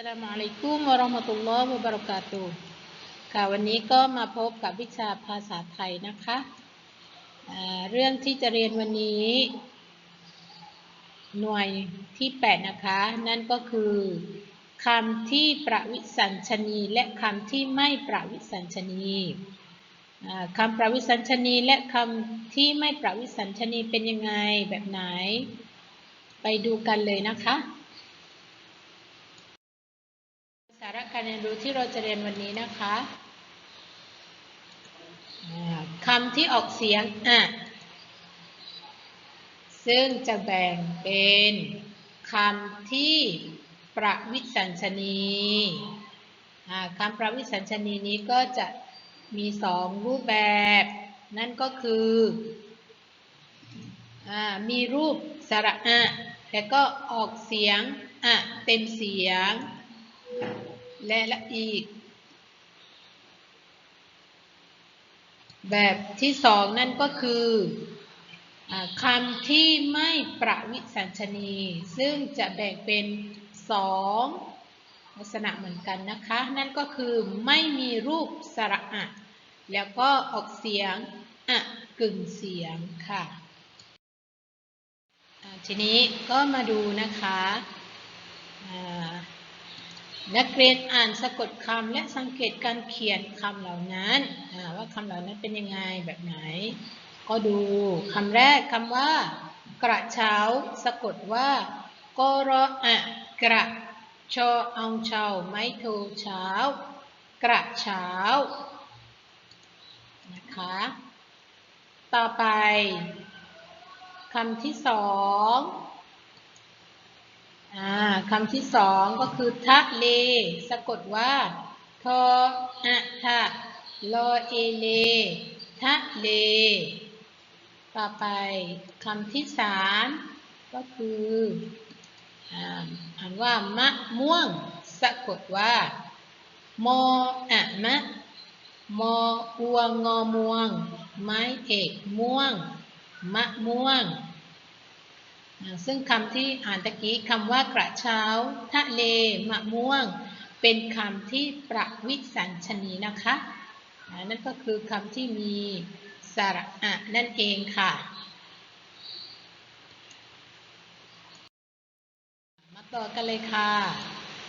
สลามอะลัยกุมวะเราะห์มะตุลลอฮ์วะบะเราะกาตุค่ะวันนี้ก็มาพบกับวิชาภาษาไทยนะคะเรื่องที่จะเรียนวันนี้ หน่วยที่ 8 นะคะ นั่นก็คือคำที่ประวิสัญชนีและคำที่ไม่ประวิสัญชนีคำประวิสัญชนีและคำที่ไม่ประวิสัญชนีเป็นยังไงแบบไหน ไปดูกันเลยนะคะ สาระการ เรียนรู้ที่เราจะเรียนวันนี้นะคะอ่าคำที่ออกเสียงอะซึ่งจะแบ่งเป็นคำที่ประวิสัญชนีอ่าคำประวิสัญชนีนี้ก็จะมีสองรูปแบบ นั่นก็คืออามีรูปสระอะแล้วก็ออกเสียงอะเต็มเสียง และละอีก แบบที่สองนั่นก็คืออคำที่ไม่ประวิสัญชนี ซึ่งจะแบ่งเป็นสองลักษณะเหมือนกันนะคะ นั่นก็คือไม่มีรูปสระอะ แล้วก็ออกเสียงอะกึ่งเสียงค่ะ ทีนี้ก็มาดูนะคะ นักเรียนอ่านสะกดคำและสังเกตการเขียนคำเหล่านั้นว่าคำเหล่านั้นเป็นยังไงแบบไหน ก็ดูคำแรกคำว่า กระเช้า สะกดว่ากรออะกระชอเอาเช้าไม้โทเช้า กระเช้านะคะ ต่อไปคำที่สอง คำที่สองก็คือทะเล สะกดว่าทออะทะลอเอเลทะเล ต่อไปคำที่สามก็คืออ่านว่ามะม่วง สะกดว่ามออะมะมออัวงอม่วง ไม้เอกม่วง มะม่วง ซึ่งคำที่อ่านตะกี้คำว่ากระเช้า ทะเล มะม่วง เป็นคำที่ประวิสัญชนีนะคะ นั่นก็คือคำที่มีสระอะนั่นเองค่ะ มาต่อกันเลยค่ะ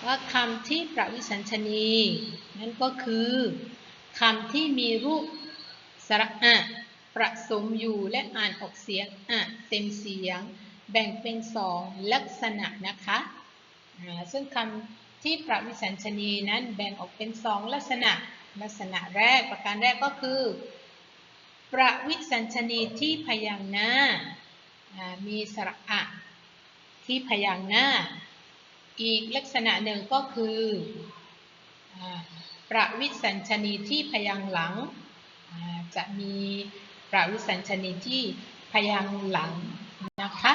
ว่าคำที่ประวิสัญชนี นั่นก็คือคำที่มีรูปสระอะประสมอยู่และอ่านออกเสียงอะเต็มเสียง แบ่งเป็นสองลักษณะนะคะซึ่งคำที่ประวิสัญชนีนั้นแบ่งออกเป็นสองลักษณะ ลักษณะแรกประการแรกก็คือ ประวิสัญชนีที่พยางหน้ามีสระอะที่พยางหน้า อีกลักษณะหนึ่งก็คือประวิสัญชนีที่พยางหลัง จะมีประวิสัญชนีที่พยางหลังนะคะ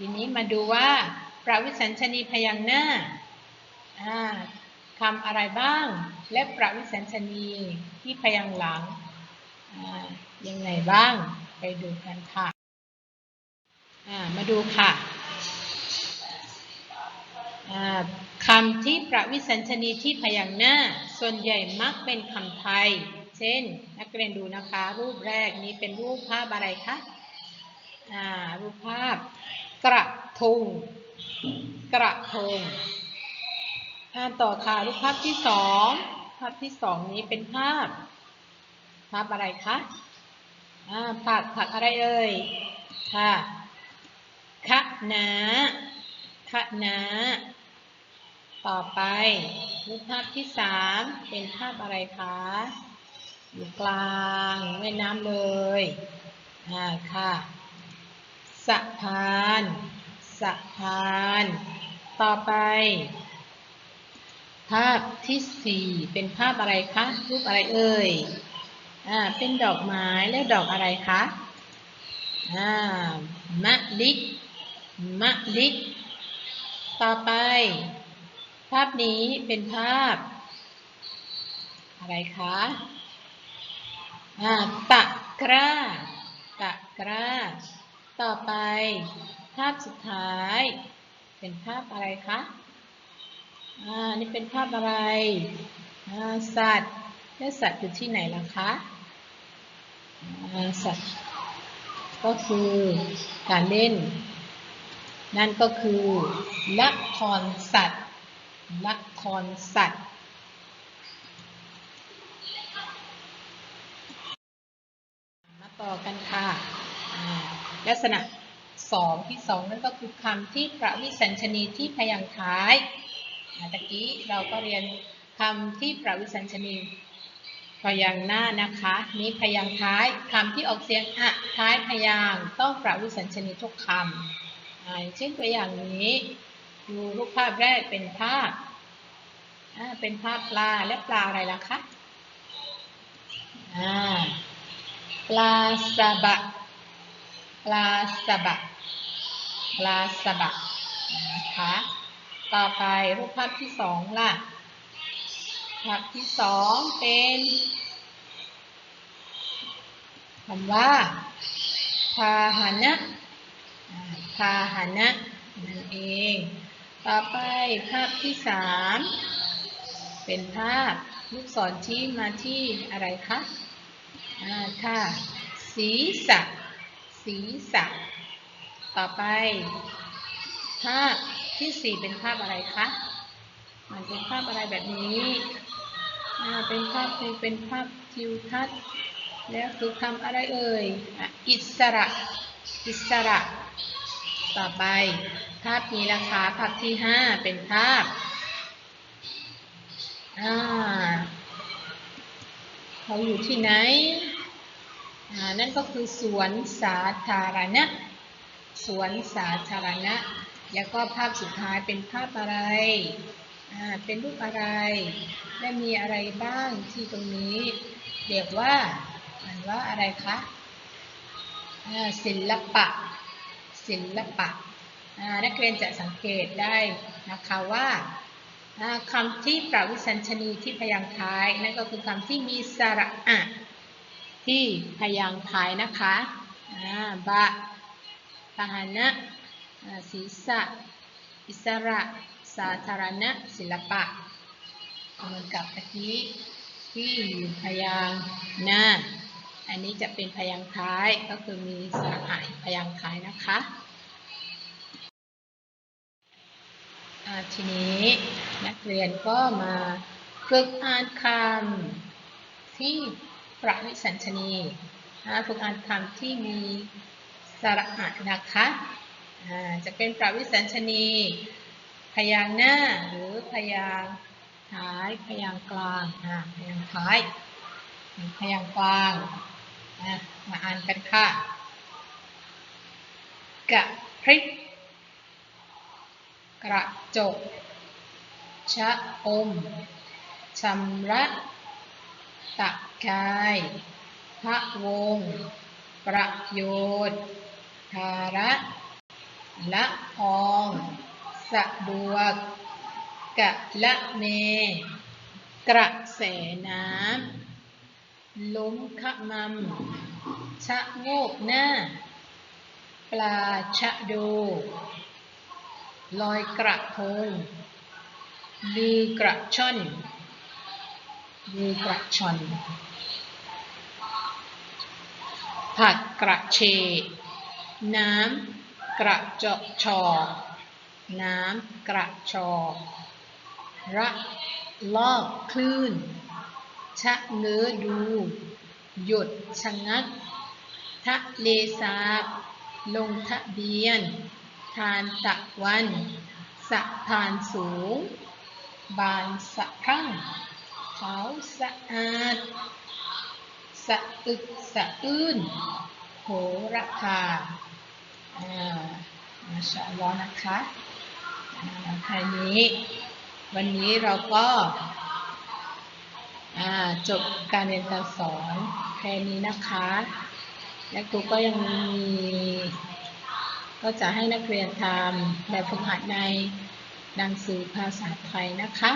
ทีนี้มาดูว่าประวิสัญชนีพยางหน้าคำอะไรบ้าง และประวิสัญชนีที่พยางหลังยังไงบ้างไปดูกันค่ะมาดูค่ะคำที่ประวิสัญชนีที่พยางหน้าส่วนใหญ่มักเป็นคำไทย เช่น นักเรียนดูนะคะ รูปแรกนี้เป็นรูปภาพอะไรคะรูปภาพ กระทง กระทง อ่านต่อค่ะรูปภาพที่สองภาพที่สองนี้เป็นภาพ ภาพอะไรคะอ่าผักผักอะไรเอ่ยค่ะคะนาคะนาต่อไปรูปภาพที่สามเป็นภาพอะไรคะอยู่กลางแม่น้ำเลยอ่าค่ะ สะพาน สะพาน ต่อไป ภาพที่สี่เป็นภาพอะไรคะ รูปอะไรเอ่ย อ่า เป็นดอกไม้และดอกอะไรคะ อ่ามะลิมะลิต่อไป ภาพนี้เป็นภาพ อะไรคะอ่าตะกร้าตะกร้า ต่อไป ภาพสุดท้าย เป็นภาพอะไรคะ อ่า นี่เป็นภาพอะไร อ่า สัตว์และสัตว์อยู่ที่ไหนล่ะคะ อ่า สัตว์ก็คือการเล่น นั่นก็คือละครสัตว์ละครสัตว์มาต่อกัน ลักษณะสองที่สองนั่นก็คือคำที่ประวิสัญชนีที่พยางค์ท้ายอ่าตะกี้เราก็เรียนคำที่ประวิสัญชนีพยางหน้านะคะนี้พยางท้ายคำที่ออกเสียงอะท้ายพยางต้องประวิสัญชนีทุกคำอ่าอย่างเช่นตัวอย่างนี้ดูรูปภาพแรกเป็นภาพเป็นภาพปลาและปลาอะไรล่ะคะอ่าปลาสบะ ลาสบะปลาสบะนะคะ ต่อไปรูปภาพที่สองล่ะภาพที่สองเป็นคำว่าพาหนะพาหนะนั่นเอง ต่อไปภาพที่สามเป็นภาพลูกศรชี้มาที่อะไรคะอ่าค่ะศีรษะ ศีรษะ ต่อไป ภาพที่สี่เป็นภาพอะไรคะ มันเป็นภาพอะไรแบบนี้อ่าเป็นภาพเป็นภาพทิวทัศน์ แล้วคือคำอะไรเอ่ยออิสระ อิสระ ต่อไป ภาพนี้นะคะ ภาพที่ห้าเป็นภาพอ่าเขาอยู่ที่ไหน นั่นก็คือสวนสาธารณะ สวนสาธารณะ แล้วก็ภาพสุดท้ายเป็นภาพอะไรเป็นรูปอะไร และมีอะไรบ้างที่ตรงนี้เรียกว่าอ่านว่าอะไรคะอ่าศิลปะ ศิลปะนักเรียนจะสังเกตได้นะคะว่าอ่าคำที่ประวิสัญชนีที่พยางค์ท้าย นั่นก็คือคำที่มีสระอะ ที่พยางค์ท้ายนะคะบะพาหนะศีรษะ อิสระ สาธารณะ ศิลปะเหมือนกับตะกี้ที่อยู่พยางค์หน้า อันนี้จะเป็นพยางค์ท้ายก็คือมีสระอะพยางค์ท้ายนะคะทีนี้นักเรียนก็มาฝึกอ่านคำที่ ระวิสัญชนีอ่าฝึกอ่านคำที่มีสระอะนะคะจะเป็นประวิสัญชนี พยางหน้าหรือพยางท้าย พยางกลางพยางท้าย พยางกลางมาอ่านกันค่ะกะพริกกระจก ชะอมชำระ ตะกายพระวงศ์ประโยชน์ภาระละอองสะดวกกะละเม กระแสน้ำล้มขมำชะโงกหน้า ปลาชะโดลอยกระทงลือกระช่อน ลือกระชอน ผัดกระเฉดน้ำกระจาะชอ น้ำกระชอ ระลอกคลื่น ชะเง้อดู หยดชะงัก ทะเลสาบ ลงทะเบียน ทานตะวัน สะพานสูง บานสะพรั่ง ขาวสะอาด สะอึกสะอื้นโหระพาอ่ามาชาลอนะคะอ่าทีนี้ วันนี้เราก็อ่าจบการเรียนการสอนแค่นี้นะคะ และครูก็ยังมี ก็จะให้นักเรียนทำแบบฝึกหัดในหนังสือภาษาไทยนะคะ